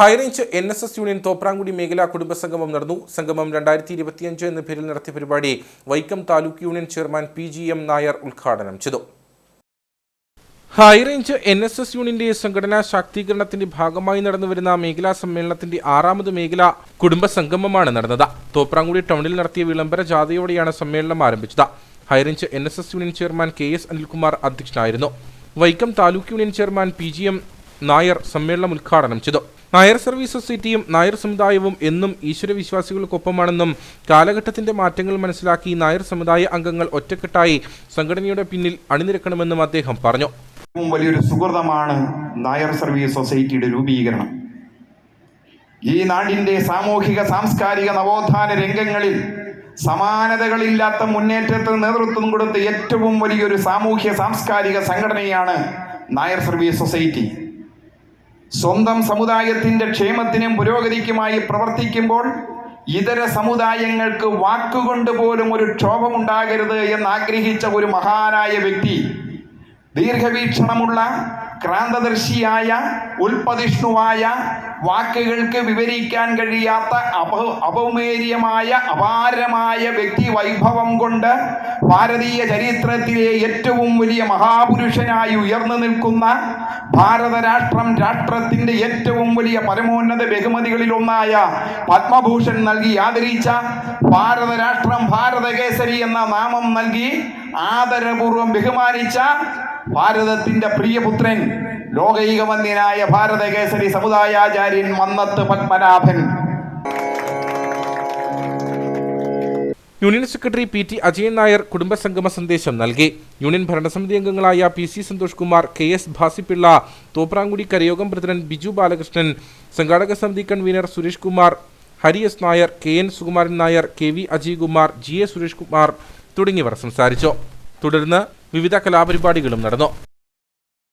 High range N S S union Thoprankudy മേഖലാ കുടുംബ സംഗമം നടന്നു. സംഗമം രണ്ടായിരത്തി ഇരുപത്തിയഞ്ച് എന്ന പേരിൽ നടത്തിയ പരിപാടി Vaikom taluk union chairman P G M Nair ഉദ്ഘാടനം ചെയ്തു. ഹൈറേഞ്ച് എൻ എസ് എസ് യൂണിയന്റെ സംഘടനാ ശാക്തീകരണത്തിന്റെ ഭാഗമായി നടന്നുവരുന്ന മേഖലാ സമ്മേളനത്തിന്റെ ആറാമത് മേഖലാ കുടുംബ സംഗമമാണ് നടന്നത്. തോപ്രാങ്കുടി ടൗണിൽ നടത്തിയ വിളംബര ജാഥയോടെയാണ് സമ്മേളനം ആരംഭിച്ചത്. High range N S S union chairman K S Anilkumar അധ്യക്ഷനായിരുന്നു. Vaikom taluk union chairman P G M Nair സമ്മേളനം ഉദ്ഘാടനം ചെയ്തു. നായർ സർവീസ് സൊസൈറ്റിയും നായർ സമുദായവും എന്നും ഈശ്വരവിശ്വാസികൾക്കൊപ്പമാണെന്നും കാലഘട്ടത്തിന്റെ മാറ്റങ്ങൾ മനസ്സിലാക്കി നായർ സമുദായ അംഗങ്ങൾ ഒറ്റക്കെട്ടായി സംഘടനയുടെ പിന്നിൽ അണിനിരക്കണമെന്നും അദ്ദേഹം പറഞ്ഞു. വലിയൊരു സുഹൃതമാണ് നായർ സർവീസ് സൊസൈറ്റിയുടെ രൂപീകരണം. ഈ നാടിന്റെ സാമൂഹിക സാംസ്കാരിക നവോത്ഥാന രംഗങ്ങളിൽ സമാനതകളില്ലാത്ത മുന്നേറ്റത്തിന് നേതൃത്വം കൊടുത്ത ഏറ്റവും വലിയൊരു സാമൂഹ്യ സാംസ്കാരിക സംഘടനയാണ് നായർ സർവീസ് സൊസൈറ്റി. സ്വന്തം സമുദായത്തിന്റെ ക്ഷേമത്തിനും പുരോഗതിക്കുമായി പ്രവർത്തിക്കുമ്പോൾ ഇതര സമുദായങ്ങൾക്ക് വാക്കുകൊണ്ട് പോലും ഒരു ക്ഷോഭമുണ്ടാകരുത് എന്ന് ആഗ്രഹിച്ച ഒരു മഹാനായ വ്യക്തി ദീർഘവീക്ഷണമുള്ള ക്രാന്തദർശിയായ ഉൽപതിഷ്ണുവായ വാക്കുകൾക്ക് വിവരിക്കാൻ കഴിയാത്ത അപ അപൗമേര്യമായ അപാരമായ വ്യക്തി വൈഭവം കൊണ്ട് ഭാരതീയ ചരിത്രത്തിലെ ഏറ്റവും വലിയ മഹാപുരുഷനായി ഉയർന്നു നിൽക്കുന്ന ഭാരതരാഷ്ട്രം രാഷ്ട്രത്തിന്റെ ഏറ്റവും വലിയ പരമോന്നത ബഹുമതികളിൽ ഒന്നായ പത്മഭൂഷൺ നൽകി ആദരിച്ച ഭാരതരാഷ്ട്രം ഭാരതകേസരി എന്ന നാമം നൽകി ആദരപൂർവം ബഹുമാനിച്ച ഭാരതത്തിന്റെ പ്രിയപുത്രൻ ലോകൈകവന്യനായ ഭാരതകേസരി സമുദായാചാര്യൻ Mannathu Padmanabhan. Union secretary P T Ajayan Nair കുടുംബസംഗമ സന്ദേശം നൽകി. യൂണിയൻ ഭരണസമിതി അംഗങ്ങളായ P C Santhosh Kumar K S Bhasipillai Thoprankudy Karayogam president Biju Balakrishnan സംഘാടക സമിതി convener Suresh Kumar Hari S Nair K N Sukumaran Nair K V Ajay Kumar G A Suresh Kumar തുടങ്ങിയവർ സംസാരിച്ചു. തുടർന്ന് വിവിധ കലാപരിപാടികളും നടന്നു.